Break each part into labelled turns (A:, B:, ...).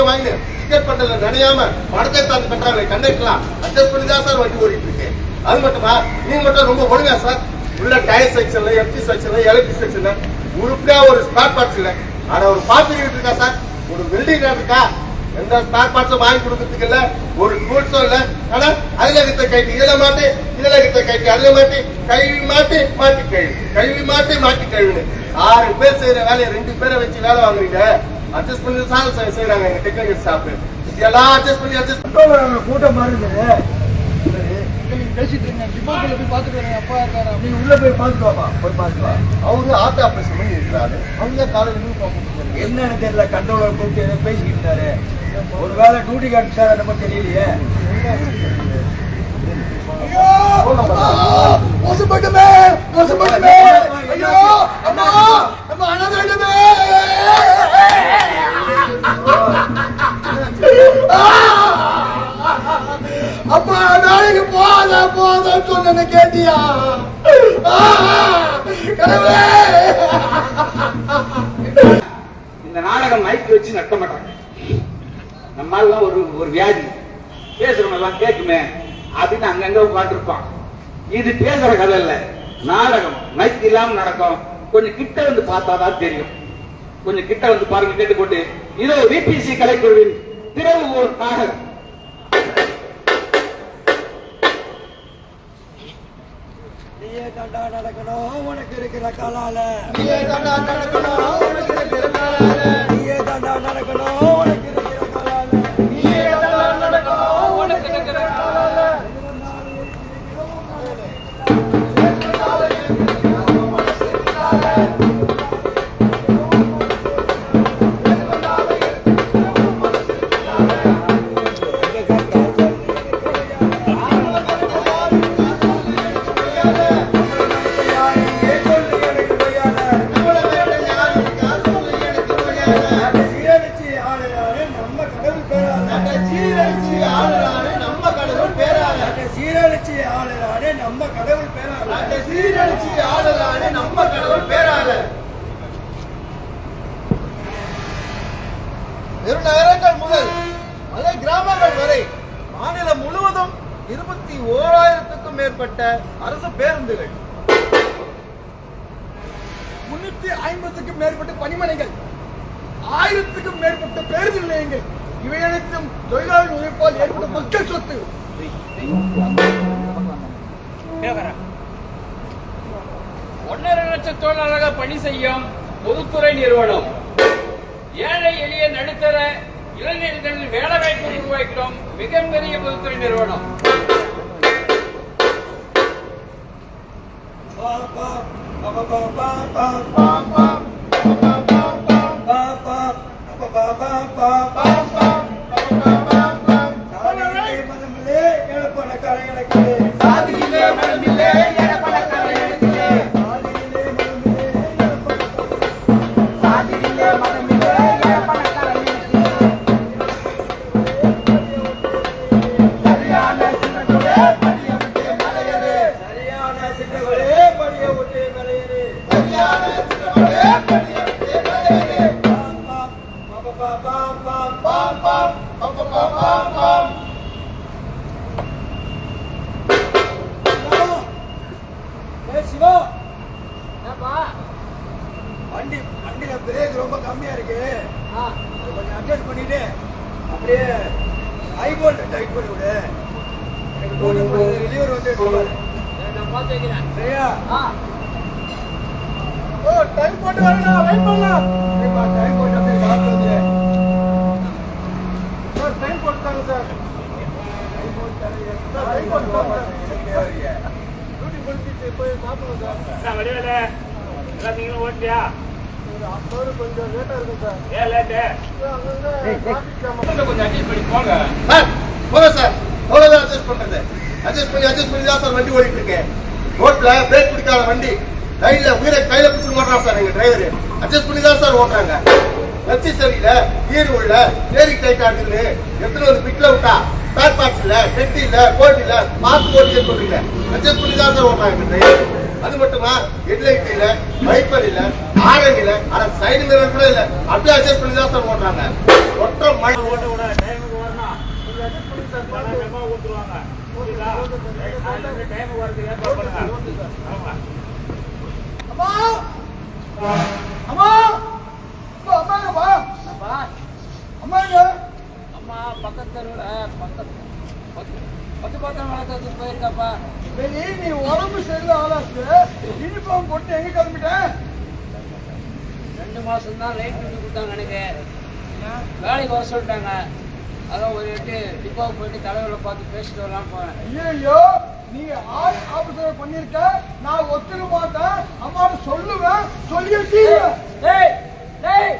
A: வண்டியை வாங்கி டிக்கெட் பண்டல நினையாம படத்தை தாந்து கட்டுறாங்க கண்டக்டர்லாம் அட்ஜஸ்ட் பண்ணி தான் சார் வண்டி ஓடிட்டு இருக்கு அது மட்டுமா? நீங்க மட்டும் ரொம்ப ஒழுங்கா சார். உள்ள டயர் செக்ஷன்ல எஃப்டி செக்ஷன்ல எலக்ட்ரிக் செக்ஷன்ல உருப்படியா ஒரு ஸ்பேர் பார்ட்ஸ் இல்ல ஆனா ஒரு பார்த்து இருக்கா சார்? ஒரு பில்டிங் இருக்கா? எந்த ஸ்பேர் பார்ட்ஸும் வாங்கி கொடுக்கறதுக்கு இல்ல. ஒரு டூல்ஸும் இல்ல. ஆனா அதுல கிட்ட கைட்டு இதுல மாட்டி இதுல கிட்ட கைட்டு அதுல மாட்டி கழுவி மாட்டி மாட்டி கழுவி. கழுவி மாட்டி மாட்டி கழுவுன்னு. ஆறு பேர் செய்யற வேலையை ரெண்டு பேரை வச்சு வேலை வாங்குறீங்க. அட்ஜஸ்ட் பண்ணி சார் செய்- செய்றாங்க எங்க டெக்னிக்கல் ஸ்டாஃப் இதெல்லாம் அட்ஜஸ்ட் பண்ணி அட்ஜஸ்ட்
B: கூட்டம் மாறுது.
C: நீங்க பேசிட்டு இருங்க. டிபார்ட்மெண்ட்ல போய் பார்த்துட்டு வரேன். அப்பா இருக்காரா?
B: நீ உள்ள போய் வாப்பா. போய் வா.
A: அவரு ஆர்ட் ஆபரேஷன் பண்ணி இருக்கிறாரு. அவங்க காலையில இருந்து பார்க்க
B: என்னன்னு தெரியல. கண்ட்ரோலர் கூப்பிட்டு பேசிக்கிட்டு இருந்தாரு ஒருவேளை டியூட்டி காமிச்சாரு நம்ம தெரியலையே.
C: மோசப்பட்டுமே மோசப்பட்டுமே ஐயோ! அம்மா! அம்மா அப்பா நாளைக்கு போத போத சொன்ன கேட்டியா? ஆ, கடவுளே!
D: இந்த நாடகம் மைக் வச்சு நடத்த மாட்டாங்க. நம்மாலாம் ஒரு ஒரு வியாதி. பேசுறவங்க எல்லாம் கேட்குமே அப்படின்னு அங்கங்க உட்காந்துருப்பான் இது பேசுற கதை இல்லை. நாடகம் மைக் இல்லாம நடக்கும். கொஞ்சம் கிட்ட வந்து பார்த்தாதான் தெரியும். கொஞ்சம் கிட்ட வந்து பாருங்க கேட்டுக்கொண்டு. இதோ விபிசி கலைக்குழுவின் நாடகம்.
B: நீயே தாண்டா நடக்கணும் உனக்கு இருக்கிற காலால.
C: நீயே தாண்டா நடக்கணும் உனக்கு இருக்கிற காலால
B: நீயே தாண்டா நடக்கணும்
C: துணிமணிகள் ஆயிரத்துக்கும் மேற்பட்ட பேருந்து நிலையங்கள். இவை அனைத்தும் தொழிலாளர் உழைப்பால் ஏற்பட்ட மக்கள் சொத்து.
E: ஒன்னரை லட்சம் தொழிலாளராக பணி செய்யும் பொதுத்துறை நிறுவனம். ஏழை எளிய நடுத்தர இளைஞர்களின் வேலை வாய்ப்பை உருவாக்கிறோம் மிகப்பெரிய பொதுத்துறை நிறுவனம்.
B: பா பா பா பா பா பா வெளியூர் வந்து சரியா
C: ஓ டைம் போட்டு வரடா வெயிட் பண்ணலாம்
B: சரிப்பா டைம் போட்டு வந்து கால் வந்து
C: சார் டைம் போட்டாங்க சார்
B: டைம் போட்டாங்க
C: சார் டைம்
B: போட்டாங்க
C: டியூட்டி முடிச்சிட்டு போய் சாப்பிடுவோம் சார். சார் வடிவேல எல்லாம் நீங்களும்
E: கொஞ்சம் போங்க
A: போதும் சார். அட்ஜஸ்ட் பண்றது. அட்ஜஸ்ட் பண்ணி அட்ஜஸ்ட் பண்ணி தான் சார் வண்டி ஓடிட்டு இருக்கேன் ரோட்ல பிரேக் பிடிக்காத வண்டி. கையில உயிரை கையில பிடிச்சு ஓட்டுறான் சார் எங்க டிரைவர் அட்ஜஸ்ட் பண்ணி தான் சார் ஓட்டுறாங்க. லட்சி சரியில்ல ஈர் உள்ள ஏரி டைட்டா இருக்குது. எத்தனை வந்து பிட்ல விட்டா பேக் பாக்ஸ் இல்ல டெட்டி இல்ல கோட் இல்ல பார்த்து போட்டு சொல்றீங்க அட்ஜஸ்ட் பண்ணி தான் சார் ஓட்டுறாங்க டிரைவர் அது மட்டுமா ஹெட்லைட் இல்ல வைப்பர் இல்ல ஆரன் இல்ல ஆனா சைடு மிரர் கூட இல்ல. அப்படியே அட்ஜஸ்ட் பண்ணி தான் சார் ஓட்டுறாங்க. ஒற்றை மழை
E: ஓட்ட விட டைமுக்கு வரணும் கொஞ்சம் அட்ஜஸ்ட் பண்ணி சார் பணம் நாளைக்கு டைமுக்கு வரதுக்கு ஏற்பாடு பண்ணுங்க ஆமா
C: அம்மா அம்மா அப்பா, அம்மாங்கப்பா அம்மாங்க
F: அம்மா பக்கத்து தெருவில் பக்கத்து பத்து பத்து பத்திரம் வளர்க்கறதுக்கு போயிருக்காப்பா
C: சரி நீ உடம்பு சரியில்லை ஆளாச்சு யூனிஃபார்ம் போட்டு எங்க கிளம்பிட்டேன்
F: ரெண்டு மாசம் தான் லைட் பண்ணி கொடுத்தாங்க எனக்கு. வேலைக்கு வர சொல்லிட்டாங்க. அதான் ஒரு எட்டு டிப்போவுக்கு போயிட்டு தலைவரை பார்த்து பேசிட்டு வரலாம்னு போனேன்
C: ஐயோ நீ ஆள் ஆபீசர் பண்ணிருக்க நான் ஒத்துக்க மாட்டேன். அம்மாவை சொல்லுவேன் சொல்லி
F: டேய் டேய்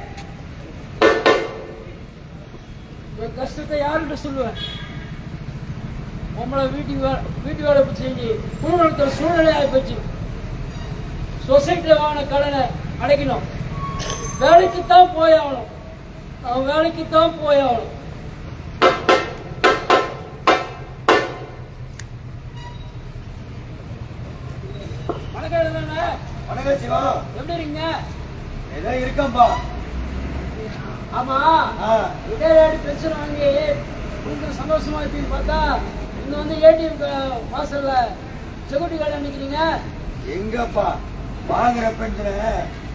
F: கஷ்டத்தை யார்கிட்ட சொல்லுவேன்? உங்களை வீட்டுக்கு வே வீட்டு வேலை செஞ்சு குடும்பத்தில் சூழ்நிலை ஆகிப்போச்சு சொசைட்டியில் வாங்கின கடனை அடைக்கணும். வேலைக்கு தான் போய் ஆகணும். அவன் வேலைக்கு தான் போய் ஆகணும். வணக்கம் தானே
B: வணக்கம் சிவா.
F: எப்படி இருக்கீங்க?
B: ஏதோ இருக்கேன்பா.
F: ஆமா
B: ஆ,
F: இடையாடி பென்ஷன் வாங்கி கொஞ்சம் சந்தோஷமா இருப்பீங்க பார்த்தா இங்க வந்து ஏடிஎம் வாசல்ல செக்யூரிட்டி கார்டு நிக்கிறீங்க
B: எங்கப்பா? வாங்குற பென்ஷனை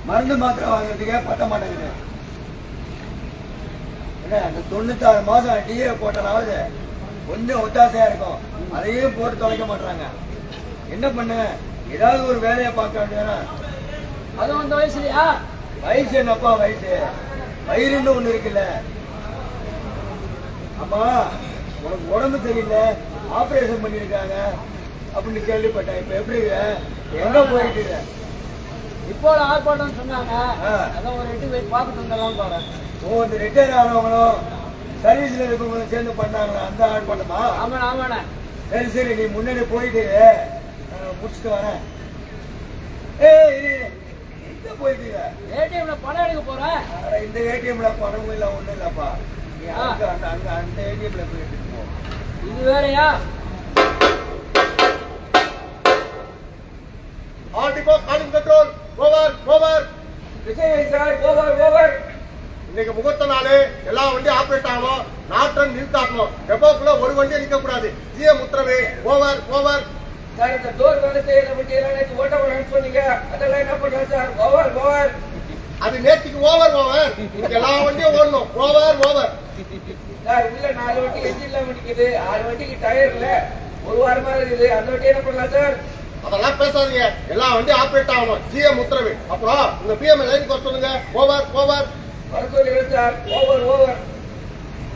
B: மருந்து மாத்திரை வாங்குறதுக்கே பத்த மாட்டேங்குது. என்ன அந்த தொண்ணூத்தாறு மாசம் டிஏ போட்டனாவது கொஞ்சம் ஒத்தாசையா இருக்கும். அதையும் போட்டு தொலைக்க மாட்டாங்க என்ன பண்ண? ஏதாவது ஒரு வேலையை பார்க்க வேண்டியதானே
F: அதுவும் அந்த வயசுலயா
B: வயசு என்னப்பா வயசு? வயிறுன்னு ஒண்ணு இருக்குல்ல. அம்மா உனக்கு உடம்பு சரியில்லை ஆபரேஷன் பண்ணிருக்காங்க அப்படின்னு கேள்விப்பட்டேன். இப்ப எப்படி? எங்க போயிட்டு?
F: இப்போ ஆர்ப்பாட்டம் சொன்னாங்க. அதான் ஒரு எட்டு போய் பார்த்துட்டு வந்துடலாம் போறேன்
B: ஓ இந்த ரிட்டையர் ஆனவங்களும் சர்வீஸ்ல இருக்கவங்களும் சேர்ந்து பண்ணாங்களா? அந்த ஆர்ப்பாட்டமா?
F: ஆமாண்ணா ஆமாண்ணா.
B: சரி சரி நீ முன்னாடி போயிட்டு நான் முடிச்சுட்டு வரேன். ஏய். எங்க போயிட்டு?
F: ஏடிஎம்ல பணம் எடுக்க
B: அட, இந்த ஏடிஎம்ல பணமும் இல்ல ஒண்ணும் இல்லப்பா நீ. அங்க அந்த அங்க அந்த ஏடிஎம்ல போயிட்டு போ.
F: இது வேறயா?
A: All depot calling control over over.
B: Vijay sir over over.
A: இன்னைக்கு முகூர்த்த நாள். எல்லா வண்டியும் ஆப்ரேட் ஆகணும். நாட்டன் நிறுத்தாக்கணும் டெப்போக்குள்ள ஒரு வண்டியை நிக்க கூடாது ஜிஎம் உத்தரவு. Over over.
F: சார் இந்த டோர் வேலை எல்லாம் நேற்று ஓட்ட வேணும்னு சொன்னீங்க. அதெல்லாம் என்ன பண்றேன் சார்? Over over.
A: அது நேற்றுக்கு ஓவர் ஓவர். எல்லா வண்டியும் ஓடணும். Over over.
F: சார் உள்ள நாலு வண்டி என்ஜின்ல வண்டிக்குது ஆறு வண்டிக்கு டயர் இல்ல ஒரு வாரமா இருக்குது. அந்த வண்டி என்ன பண்ணலாம் சார்?
A: அதெல்லாம் பேசாதீங்க. எல்லா வண்டியும் ஆப்ரேட் ஆகணும். ஜிஎம் உத்தரவு. அப்புறம் உங்க பிஎம் லைனுக்கு வர சொல்லுங்க. Over over.
F: வர சொல்லுங்க சார். Over over.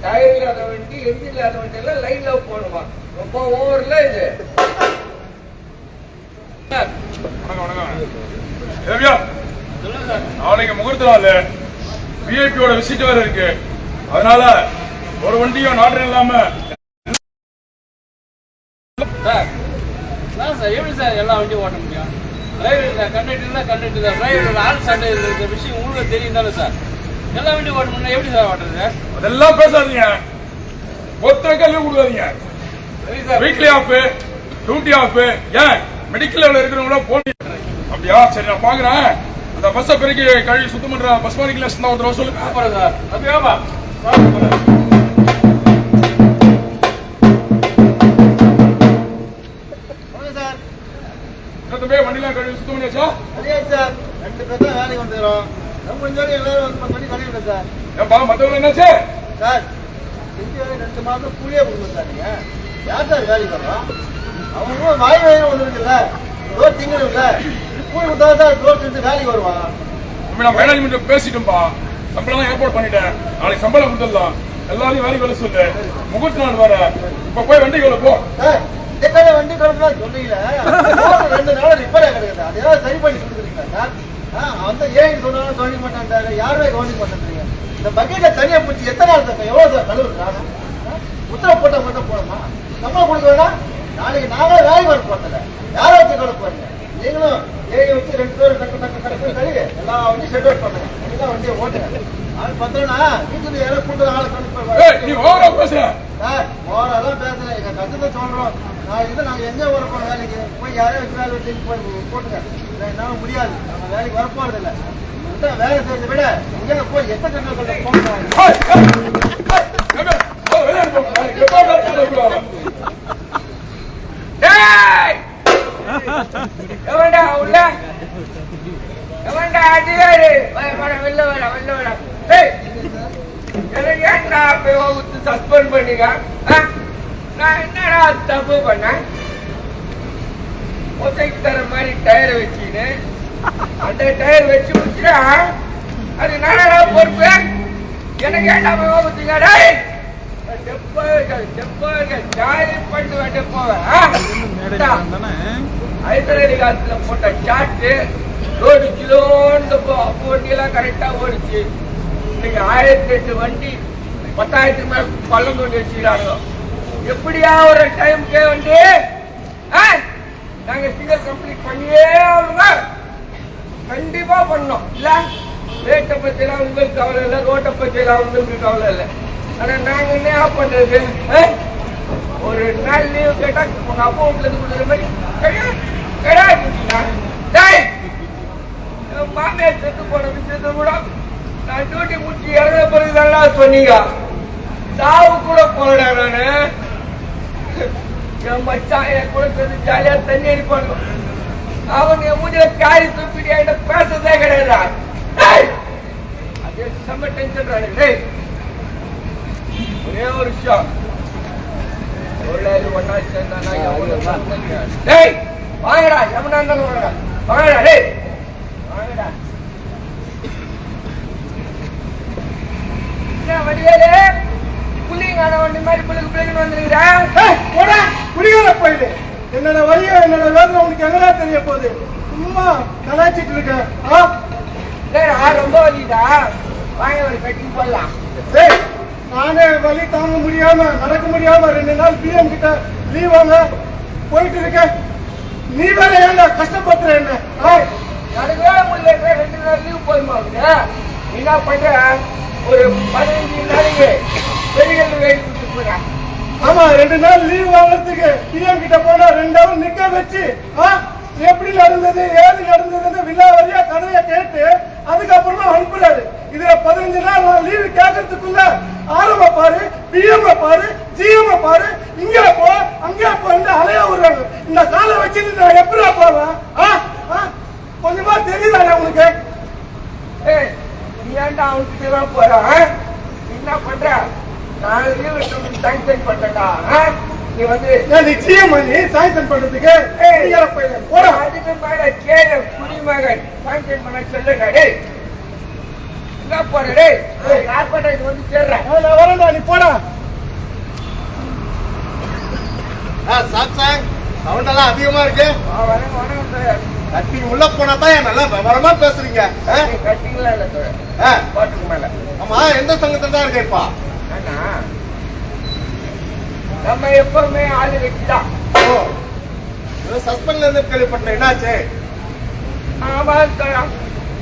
F: டயர் இல்லாத வண்டி என்ஜின் இல்லாத வண்டி எல்லாம் லைன்ல போகணுமா? ரொம்ப ஓவர்ல இது சார்
G: வணக்கம் வணக்கம் தேவியா நாளைக்கு முகூர்த்த நாள் விஐபியோட விசிட் வேற இருக்கு அதனால ஒரு வண்டியும் நாட்டம் இல்லாம
E: சார் நான் சார் எப்படி சார் எல்லா வண்டியும் ஓட்ட முடியும் டிரைவர் இல்லை கண்டக்டர் இல்லை கண்டக்டர் இல்லை டிரைவர் ஆள் சண்டை இருக்கிற விஷயம் உங்களுக்கு தெரியும் தானே சார் எல்லா வண்டியும் ஓட்ட முடியும் எப்படி சார் ஓட்டுறது
G: அதெல்லாம் பேசாதீங்க ஒருத்தருக்கே லீவ் கொடுக்காதீங்க
E: சரி sir
G: weekly off duty off ஏன் மெடிக்கல் இருக்கிறவங்கள போன் அப்படியா? சரி நான் பாக்குறேன் அந்த பஸ்ஸை பெருக்கி கழுவி சுத்தம் பண்ற பஸ் மானிகுலேஷன் தான் ஒருத்தர் சொல்லுங்க.
E: அப்படியாப்பா
G: வண்டிலாம் கழுவி சுத்தம் பண்ணியாச்சா?
A: சார். ரெண்டு பேர் தான் வேலைக்கு வந்துடுறோம் நம்ம கொஞ்சம் எல்லாரும் மணி கழிவு சார்.
G: ஏன்பா மத்தவங்க என்னாச்சு?
A: சார் ரெண்டு மாதம் கூலியே கொடுங்க சார் நீங்க. யார் சார் வேலைக்கு வரோம் அவங்க வாய் வயிறு ஒன்று இருக்குல்ல? ரோட் திங்கணும்ல? கூலி கொடுத்தா சார் ரோட் செஞ்சு வேலைக்கு வருவான்
G: தம்பி நான் மேனேஜ்மெண்ட் பேசிட்டோம்பா. சம்பளம் தான் ஏற்பாடு பண்ணிட்டேன். நாளைக்கு சம்பளம் கொடுத்துடலாம். எல்லாரையும் வேலைக்கு வேலை சொல்லு. முகூர்த்த நாள் வேற. இப்ப போய் வண்டி வேலை போ.
A: வண்டி கிடக்குதா சொல்றீங்களே ரெண்டு நாள் ரிப்பேர் கிடக்குது அது ஏதாவது சரி பண்ணி ஆ அந்த ஏன் சொன்னாலும் கவனிக்க மாட்டேன்றாரு யாருமே கவனிக்க மாட்டேன்றீங்க. இந்த பக்கெட்ல தனியா பிடிச்சி எத்தனை நாள் சார் எவ்வளவு சார் கழுவு உத்தரவு போட்டா மட்டும் போடணுமா? சம்பளம் கொடுக்க வேணாம் நாளைக்கு நாங்களே வேலைக்கு வர போறதில்ல யாரை வச்சு போறீங்க நீங்களும் ஏழு வச்சு ரெண்டு பேரும் டக்கு டக்கு டக்கு கழுவி எல்லா வண்டியும் ஷெட் அவுட் பண்ணுங்க நீங்க வண்டியை ஓட்டுங்க ஆள் பத்திரம்னா வீட்டுக்கு யாரோ கூட்டு ஆளை கொண்டு போய்
G: நீ ஓவரா பேசுற
A: சார் ஓரெல்லாம் பேசுறேன் எங்க கஷ்டத்தை சொல்றோம் நான் இது நாங்க எங்க வர போறோம் வேலைக்கு போய் யாரையும் வச்சு வேலை வச்சு போய் போட்டுங்க என்னால முடியாது நாங்க வேலைக்கு வர போறது இல்லை வேலை செய்யறதை விட இங்கே போய் எத்த கண்ணில் கொண்டு போங்க
G: ஏய், ஏய், ஏய், ஏய், ஏய், வெளியே போ. எப்போ வேலை செய்யக்கூடாது.
C: டேய் எவன்டா உள்ள? எவன்டா அதிகாரி வர வர வெளில வர வெளில வர டேய் எனக்கு ஏன்டா போய் வகுத்து சஸ்பெண்ட் பண்ணிக்க? நான் என்னடா தப்பு பண்ணேன் ஒசைக்கு தர மாதிரி டயரை வச்சுக்கின்னு. அந்த டயர் வச்சு முடிச்சுடா அது நானடா பொறுப்பு? எனக்கு ஏன்டா போய் வகுத்தீங்க? ஹைதராலி காலத்துல போட்ட சாட்டு ரோடு கிலோன்னு அப்போ வண்டியெல்லாம் கரெக்டா ஓடிச்சு. இன்னைக்கு ஆயிரத்தி எட்டு வண்டி பத்தாயிரத்துக்கு மேல பள்ளம் கொண்டு வச்சுக்கிறாங்க எப்படியா ஒரு டைம்க்கே வண்டி? நாங்க கம்ப்ளீட் பண்ணியே ஆகணும் கண்டிப்பா பண்ணோம். இல்ல ரேட்டை பத்தி எல்லாம் உங்களுக்கு கவலை இல்லை ரோட்டை பத்தி எல்லாம் உங்களுக்கு கவலை இல்லை. ஆனா நாங்க என்ன பண்றது. ஒரு நாள் லீவ் கேட்டா உங்க அக்கௌண்ட்ல இருந்து கொடுக்குற மாதிரி. கிடையாது மாமியார் செத்து போன விஷயத்த கூட நான் டியூட்டி முடிச்சு இறந்த பிறகு நல்லா சொன்னீங்க. சாவு கூட போறடா நானு. என் மச்சான் என் கூட சேர்ந்து ஜாலியா தண்ணி அடிப்பாங்க அவன் என் மூஞ்சில காரி தூக்கிட்டு என்கிட்ட பேசுறதே கிடையாது. அதே செம்ம டென்ஷன் டேய் ஒரே ஒரு விஷயம் தொழிலாளி ஒண்ணா சேர்ந்தானா. டேய் வாங்கடா எவனா இருந்தாலும் வாங்கடா. வாங்கடா டேய். வாங்கடா. என்ன வடிவேலு புள்ளிங்கான வண்டி மாதிரி புள்ளிக்கு பிள்ளைங்க வந்துருக்கிறேன்
H: போடா. குடிகார போயிடு என்னோட வழியோ என்னோட வேதனை உனக்கு எங்கடா தெரிய போகுது? சும்மா கலாய்ச்சிட்டு இருக்க. ஆ?
C: ரொம்ப வலிதா வாங்க ஒரு கட்டிங் போடலாம்.
H: டேய் நானே வலி தாங்க முடியாம நடக்க முடியாம ரெண்டு நாள் பிஎம் கிட்ட லீவ் வாங்க போயிட்டு இருக்கேன் நீ வேற ஏன்டா கஷ்டப்படுத்துற என்ன?
C: நடுவே முடியல ரெண்டு நாள் லீவ்? நீ என்ன பண்ற? ஒரு பதினஞ்சு நாளைக்கு வெளியில் வெயிட் கொடுத்து போறேன்
H: ஆமா ரெண்டு நாள் லீவ் வாங்குறதுக்கு பிஎம் கிட்ட போனா ரெண்டு ஹவர் நிக்க வச்சு எப்படி நடந்தது ஏது நடந்ததுன்னு விழா வழியா கதையை கேட்டு அதுக்கப்புறமா அனுப்புறாரு. இதுல பதினஞ்சு நாள் நான் லீவு கேட்கறதுக்குள்ள ஆரம்ப பாரு பிஎம் பாரு ஜிஎம் பாரு இங்க போ அங்கே போன்னு அலைய விடுறாங்க. இந்த காலை வச்சுட்டு நான் எப்படிடா போவேன்? கொஞ்சமா தெரியுதாடா உனக்கு?
C: ஏய், நீ ஏன்டா அவனுக்கு தான் போற ஆ? நீ என்ன பண்ற? நான் லீவ் சாங்ஷன் பண்றேன்டா? நீ வந்து
H: ஏன் நீ ஜிஎம் நீ சாயந்தரம் பண்றதுக்கு பையன் போடா.
C: அதுக்கு மேல கேள குடிமகன் சாங்ஷன் பண்ண சொல்லுங்க என்ன போற டேய். ஏய், யார் பண்ற இது வந்து சேர்றேன்
H: நான் வரேன்டா நீ போடா.
A: ஆ சாம்சங் சவுண்ட் எல்லாம் அதிகமா இருக்கு.
C: வரேன் வரேன் சார்
A: கட்டி உள்ள போனா தான் நல்லா விவரமா பேசுறீங்க. ஆ?
C: கட்டிங்களா இல்ல
A: ஆ,
C: பாட்டுக்கு மேல.
A: ஆமா எந்த சங்கத்துல தான் இருக்கேப்பா
C: ஆனா நம்ம எப்பவுமே ஆளு வச்சுதான்
A: ஓ சஸ்பெண்ட்ல இருந்து கேள்விப்பட்டேன். என்னாச்சு?
C: ஆமா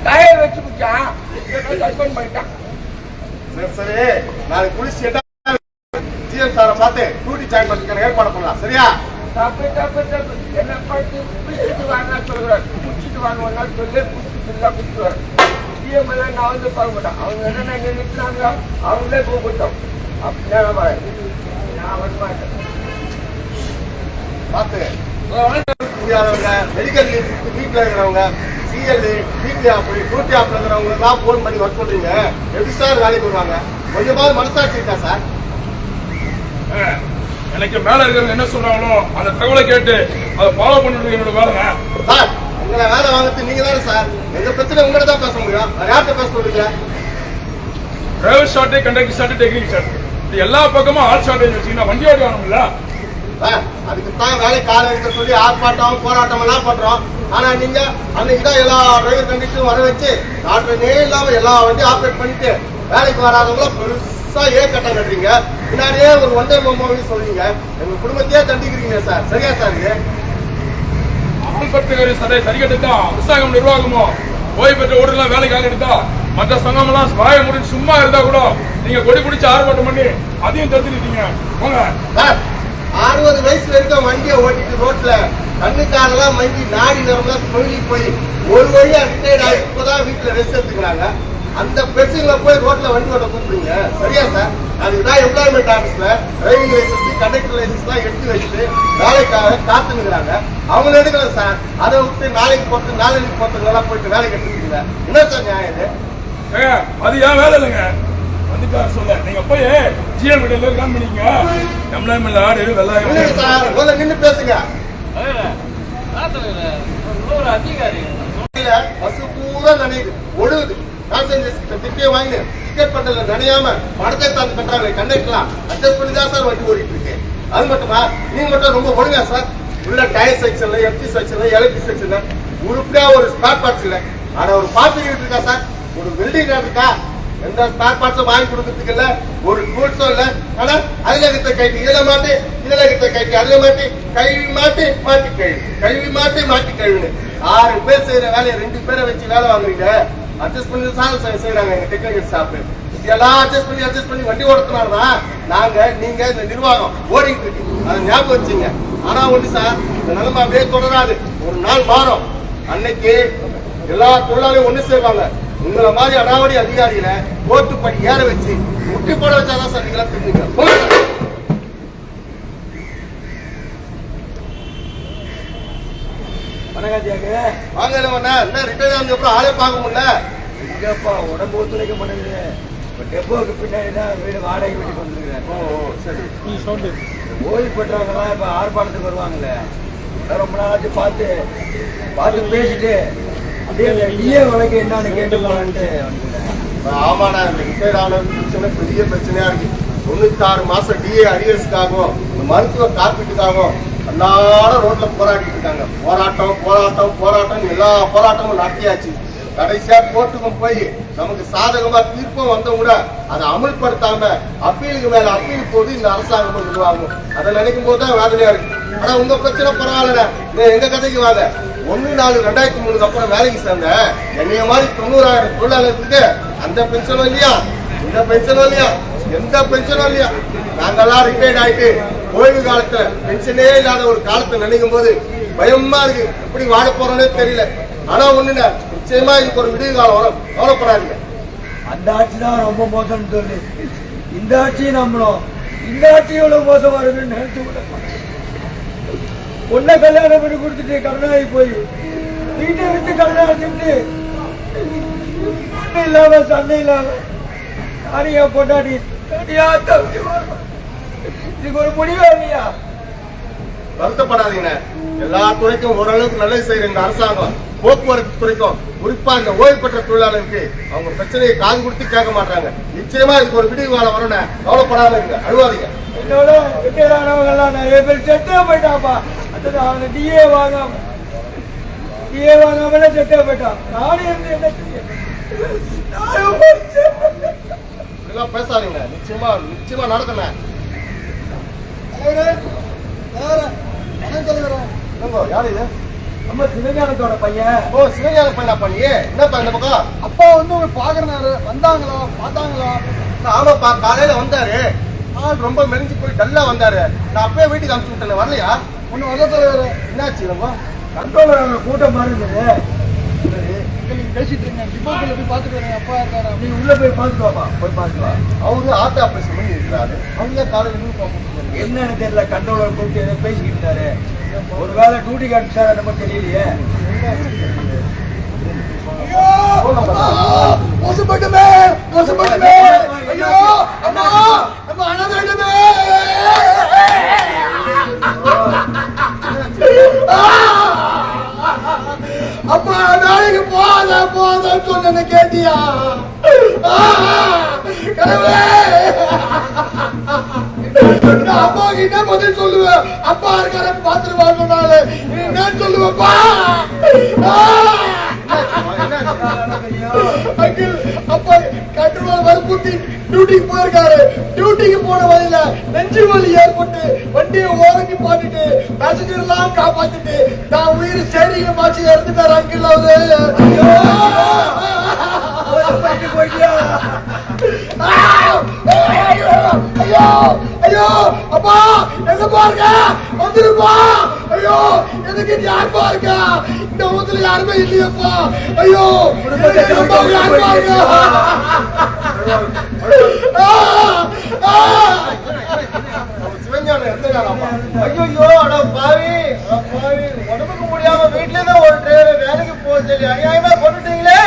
C: டயர் வச்சு குடிச்சான் சஸ்பெண்ட் பண்ணிட்டான்
A: சரி சரி. நாளைக்கு குளிச்சு ஜிஎம் சாரை பார்த்து டியூட்டி ஜாயின் பண்ணிக்க ஏற்பாடு பண்ணலாம். சரியா?
C: தப்பு தப்பு தப்பு. என்ன பார்த்து வாங்க சொல்றாரு குடிச்சிட்டு வாங்க நாள் சொல்லு குடிச்சிட்டு தான் குடிச்சுவார் சிஎம் எல்லாம் நான் வந்து பார்க்க மாட்டேன். அவங்க என்ன நினைக்கிறாங்க அவங்களே கூப்பிட்டோம். அப்படின்னா நம்ம நான் வர மாட்டேன்
A: பார்த்து. முடியாதவங்க மெடிக்கல் லீவ் வீட்டில் இருக்கிறவங்க CL weekly off duty off இருக்கிறவங்க எல்லாம் ஃபோன் பண்ணி ஒர்க் பண்றீங்க. எப்படி சார் வேலைக்கு வருவாங்க? கொஞ்சமாவது மனசாட்சி இருக்கா சார்
G: எனக்கு மேல இருக்கிறவங்க என்ன சொல்றாங்களோ அந்த தகவலை கேட்டு அதை ஃபாலோ பண்ணிட்டு என்னோட வேலை
A: சார் உங்களை வேலை வாங்குறது நீங்க தானே சார் எங்க பிரச்சனை உங்கள்ட்ட தான் பேச முடியும். யார்கிட்ட பேச முடியல
G: driver short conductor short technic short இது எல்லா பக்கமும் ஆல் ஷார்ட்டேஜ் வச்சீங்கன்னா வண்டி ஓட்டி வாங்கணும்ல
A: சார் அதுக்கு தான் வேலை காலை இருக்க சொல்லி ஆர்ப்பாட்டம் போராட்டம் எல்லாம் பண்றோம். ஆனா நீங்க அன்னைக்கு தான் எல்லா டிரைவர் கண்டிஷனும் வர வச்சு நாட்டுனே இல்லாம எல்லா வண்டியும் ஆப்ரேட் பண்ணிட்டு வேலைக்கு வராதவங்கள பெருசா ஏ கட்டம் கட்டுறீங்க. பின்னாடியே ஒரு ஒன்றரை மூவி சொல்றீங்க. எங்க குடும்பத்தையே தண்டிக்கிறீங்க சார். சரியா சார் இது?
G: ஆல்பர்ட் சதை சரி கட்டுத்தா விவசாயம் நிர்வாகமோ? ஓய்வு பெற்ற ஓடுலாம் வேலைக்கு ஆள் எடுத்தா மற்ற சங்கமெல்லாம் வாய முடிச்சு சும்மா இருந்தா கூட நீங்க கொடி பிடிச்சு ஆர்ப்பாட்டம் பண்ணி அதையும் தடுத்துட்டீங்க போங்க
A: அறுபது வயசு வரைக்கும் வண்டியை ஓட்டிட்டு ரோட்ல கண்ணுக்காரெல்லாம் மங்கி நாடி நரம்பெல்லாம் தொழிலி போய் ஒரு வழியா ரிட்டையர்ட் ஆகி இப்பதான் வீட்டுல ரெஸ்ட் எடுத்துக்கிறாங்க. அந்த பிரச்சனைகளை போய் ரோட்ல வண்டி ஓட்ட கூப்பிடுங்க. சரியா சார் அதுக்குதான் எம்ப்ளாய்மெண்ட் ஆபீஸ்ல டிரைவிங் லைசன்ஸ் கண்டக்டர் லைசன்ஸ் எல்லாம் எடுத்து வச்சுட்டு வேலைக்காக காத்துனுக்குறாங்க அவங்க எடுக்கல சார் அதை விட்டு நாளைக்கு போட்டு நாளைக்கு போட்டுங்கெல்லாம் போயிட்டு வேலைக்கு எடுத்துக்கிறீங்க என்ன சார் நியாயம்
G: அது ஏன் வேலை இல்லைங்க? வந்துட்டாரு சொல்ல நீங்க போய் ஜிஎல் வீட்டில் இருக்காம பண்ணீங்க எம்ப்ளாய்மெண்ட் ஆடு
A: இல்லைங்க
G: வெள்ளாயிரம்
A: நின்று பேசுங்க.
E: ஒரு அதிகாரி
A: பஸ் பூரா நனையுது ஒழுகுது. பேசஞ்சர்ஸ் கிட்ட திட்டே வாங்கி டிக்கெட் பண்டல நனையாம படத்தை தாந்து கட்டுறாங்க கண்டக்டர்லாம் அட்ஜஸ்ட் பண்ணி தான் சார் வண்டி ஓடிட்டு இருக்கு அது மட்டுமா? நீங்க மட்டும் ரொம்ப ஒழுங்கா சார். உள்ள டயர் செக்ஷன்ல எஃப்டி செக்ஷன்ல எலக்ட்ரிக் செக்ஷன்ல உருப்படியா ஒரு ஸ்பேர் பார்ட்ஸ் இல்ல ஆனா ஒரு பார்த்து இருக்கா சார்? ஒரு வெல்டிங் இருக்கா? எந்த ஸ்பேர் பார்ட்ஸும் வாங்கி கொடுக்கறதுக்கு இல்ல ஒரு டூல்ஸும் இல்ல. ஆனா அதுல கிட்ட கைட்டு இதுல மாட்டி இதுல கிட்ட கைட்டு அதுல மாட்டி கழுவி மாட்டி மாட்டி கழுவி கழுவி மாட்டி மாட்டி கழுவுனு ஆறு பேர் செய்யற வேலையை ரெண்டு பேரை வச்சு வேலை வாங்குறீங்க. அட்ஜஸ்ட் பண்ணி சாதம் செய்யறாங்க எங்க டெக்னிக்கல் ஸ்டாஃப் இதெல்லாம் அட்ஜஸ்ட் பண்ணி அட்ஜஸ்ட் பண்ணி வண்டி ஓடுறதுனாலதான் நாங்க நீங்க இந்த நிர்வாகம் ஓடிட்டு இருக்கு. அதை ஞாபகம் வச்சுங்க. ஆனா ஒண்ணு சார் இந்த நிலைமை அப்படியே தொடராது. ஒரு நாள் மாறும். அன்னைக்கு எல்லா தொழிலாளியும் ஒண்ணு சேர்வாங்க. உங்களை மாதிரி அடாவடி அதிகாரிகளை ஓட்டுப்படி ஏற வச்சு முட்டி போட வச்சாதான் சார் நீங்களா.
B: வணக்காத்தியாக்கு
A: வாங்க என்ன ரிட்டையர் ஆனதுக்கு அப்புறம் ஆளே பார்க்க முடியல.
B: எங்கப்பா உடம்பு ஒத்துழைக்க மாட்டேங்குது. இப்போ டெப்போக்கு பின்னாடி தான் வீடு வாடகை வீட்டுக்கு வந்துருக்கிறேன்.
A: ஓ சரி.
B: ஓய்வு பெற்றவங்கலாம் இப்போ ஆர்ப்பாட்டத்துக்கு வருவாங்கல்ல ரொம்ப நாளாச்சு பார்த்து பார்த்து பேசிட்டு அப்படியே அந்த டிஏ வழக்கு என்னன்னு கேட்டு போலான்ட்டு
A: ஆமாண்ணா இந்த ரிட்டையர் ஆன பிரச்சனை பெரிய பிரச்சனையா இருக்கு. தொண்ணூத்தாறு மாசம் டிஏ அரியர்ஸ்க்காகவும் இந்த மருத்துவ காப்பீட்டுக்காகவும் எல்லாரும் ரோட்ல போராடிட்டு இருக்காங்க. போராட்டம் போராட்டம் போராட்டம் எல்லா போராட்டமும் நடத்தியாச்சு. கடைசியா கோர்ட்டுக்கும் போய் நமக்கு சாதகமா தீர்ப்பும் வந்த கூட அதை அமல்படுத்தாம அப்பீலுக்கு மேல அப்பீல் போது இந்த அரசாங்கம் நிர்வாகம் அதை நினைக்கும் போது தான் வேதனையா இருக்கு. ஆனா உங்க பிரச்சனை பரவாயில்ல நீ எங்க கதைக்கு வாங்க? ஒன்று நாலு ரெண்டாயிரத்தி மூணுக்கு அப்புறம் வேலைக்கு சேர்ந்தேன் என்னைய மாதிரி தொண்ணூறாயிரம் தொழிலாளர்களுக்கு அந்த பென்ஷனும் இல்லையா? இந்த பென்ஷனும் இல்லையா? எந்த பென்ஷனும் இல்லையா? நாங்கெல்லாம் ரிட்டையர்ட் ஆயிட்டு ஓய்வு காலத்துல பென்ஷனே இல்லாத ஒரு காலத்தை நினைக்கும் போது பயமா இருக்கு. எப்படி வாழ போறோன்னே தெரியல. ஆனா ஒண்ணுங்க நிச்சயமா இதுக்கு ஒரு விடுதி காலம் வரும். கவலைப்படாதீங்க.
B: அந்த ஆட்சி தான் ரொம்ப மோசம்னு சொல்லி இந்த ஆட்சியும் நம்பணும். இந்த ஆட்சி எவ்வளவு மோசமா இருக்குன்னு நினைச்சு கூட பொண்ணை கல்யாணம் பண்ணி கொடுத்துட்டு கடனாகி போய் வீட்டை விட்டு ஒண்ணு இல்லாம சண்டை இல்லாம நானியா பொண்டாடி தனியா வரணும். இதுக்கு ஒரு முடிவே இல்லையா?
A: வருத்தப்படாதீங்க. எல்லா துறைக்கும் ஓரளவுக்கு நல்லது செய்யற இந்த அரசாங்கம் போக்குவரத்து துறைக்கும் குறிப்பா இந்த ஓய்வு பெற்ற தொழிலாளருக்கு அவங்க பிரச்சனையை காது கொடுத்து கேட்க மாட்டாங்க. நிச்சயமா இதுக்கு ஒரு விடிவு காலம் வரணும் கவலைப்படாம இருங்க. அழுவாதீங்க.
B: என்னோட ரிட்டையர் ஆனவங்க எல்லாம் நிறைய பேர் செத்தே போயிட்டாப்பா அந்த அவங்க டிஏ வாங்காம. டிஏ வாங்காமலே செத்தே போயிட்டான். நானே இருந்து என்ன செய்ய? நானும்.
A: இப்படிலாம் பேசாதீங்க. நிச்சயமா நிச்சயமா என்னங்கோ, யாரு இது?
B: நம்ம சிவஞானத்தோட பையன்.
A: ஓ சிவஞான பையனா பண்ணியே என்னப்பா இந்த பக்கம்?
B: அப்பா வந்து பாக்குறாரு வந்தாங்களா? பார்த்தாங்களா?
A: ஆமாப்பா காலையில வந்தாரு. ஆள் ரொம்ப மெலிஞ்சு போய் டல்லா வந்தாரு. நான் அப்பயே வீட்டுக்கு அனுப்பிச்சு விட்டேன் வரலையா?
B: ஒண்ணு வந்த தலைவர்
A: என்னாச்சு நம்ம
B: கண்ட்ரோலர் கூட்டம்
A: சரி.
B: நீங்க பேசிட்டு இருங்க. டிப்போக்கில் போய் பார்த்துட்டு வரேன். அப்பா இருக்காரு? நீ உள்ள போய் பார்த்துட்டு வாப்பா. போய் பார்த்துட்டு வா.
A: அவரு ஆட்டோ ஆபரேஷன் பண்ணி இருக்கிறாரு அவங்க காலையில பார்ப்போம்
B: என்னன்னு தெரியல. கண்ட்ரோலர் கூப்பிட்டு ஏதோ பேசிக்கிட்டு இருந்தாரு ஒருவேளை டியூட்டி காமிச்சாரு நம்ம தெரியலையே. மோசப்பட்டுமே! மோசப்பட்டுமே! ஐயோ! அம்மா! நம்ம அனாதைடுமே அப்பா நாளைக்கு போத போத சொன்ன கேட்டியா? கடவுளே! அப்பா என்ன பதில் சொல்லுவேன்? அப்பா இருக்கார பாத்துட்டு சொன்னாலே. என்ன சொல்லுவப்பா? அப்பா கட்டுவால் வற்புறுத்தி. டியூட்டிக்கு போயிருக்காரு. டியூட்டிக்கு போன வழியில நெஞ்சு வலி ஏற்பட்டு வண்டியை ஓரங்கி பாட்டுட்டு பேசஞ்சர் எல்லாம் காப்பாத்திட்டு நான் உயிர் ஸ்டேரிங்க மாச்சு இறந்துட்டாரு அங்கிள் அவரு.
I: போயிட்டியா
A: ஐயோ அப்பா எங்க பாருங்க வந்துருப்பா. ஐயோ எனக்கு யார் பாருங்க இந்த ஊத்துல யாருமே இல்லையப்பா. ஐயோ யார் பாருங்க ஆ, ஆ. சிவஞானம் எந்த காலம்ப்பா?
I: ஐயோ அட பாவி. பாவி. உடம்புக்கு முடியாம வீட்லயே தான் ஒரு டிரைவர் வேலைக்கு போக சொல்லி அநியாயமா கொண்டுட்டீங்களே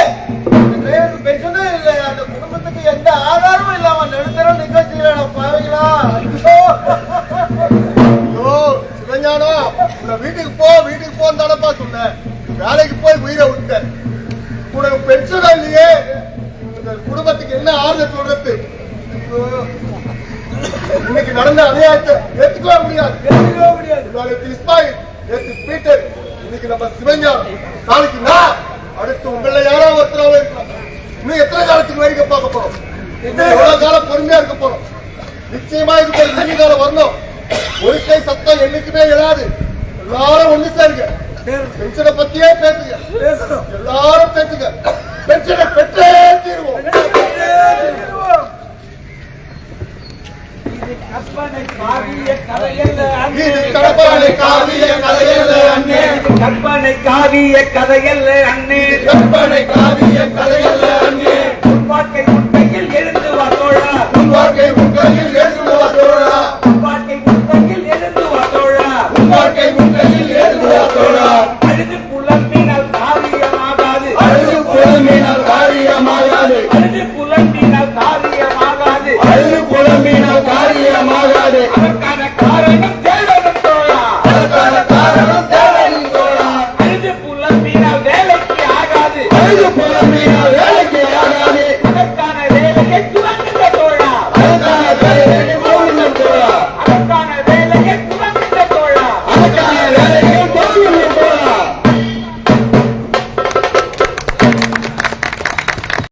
I: டிரைவருக்கு பென்ஷனே இல்லை. அந்த குடும்பத்துக்கு எந்த ஆதாரமும் இல்லாம நடுத்தரம் நிக்க வச்சுக்கிறேன் பாவிங்களா ஐயோ.
A: ஐயோ சிவஞானம். உன்னை வீட்டுக்கு போ வீட்டுக்கு போன்னு தானப்பா சொன்னேன். வேலைக்கு போய் உயிரை விட்டேன் உனக்கு பென்ஷனா இல்லையே. ஐயோ. இன்னைக்கு நடந்த அநியாயத்தை ஏத்துக்கவே முடியாது.
I: ஏத்துக்கவே முடியாது.
A: நாளைக்கு இஸ்மாயில் நேற்று பீட்டர் இன்னைக்கு நம்ம சிவஞானம். நாளைக்கு நான் அடுத்து உங்களை யாராவது ஒருத்தராக இருக்கலாம். இன்னும் எத்தனை காலத்துக்கு வேடிக்கை பார்க்க போறோம்? எவ்வளவு காலம்? பொறுமையா இருக்க போறோம்? நிச்சயமா இதுக்கு ஒரு காலம் வரணும். ஒரு கை சத்தம் என்னைக்குமே எழாது எல்லாரும் ஒண்ணு சேருங்க. பென்ஷனை பத்தியே பேசுங்க. எல்லாரும் பேசுங்க. பென்ஷனை பெற்றே தீருவோம்.
D: கற்பனை காவிய கதையல்ல
A: அண்ணே.
D: கற்பனை காவிய கதையல்ல அண்ணே.
A: கற்பனை காவிய கதையல்ல அண்ணே
D: உன் வாழ்க்கை முட்டையில் எழுந்து வா தோழா.
A: உன் வாழ்க்கை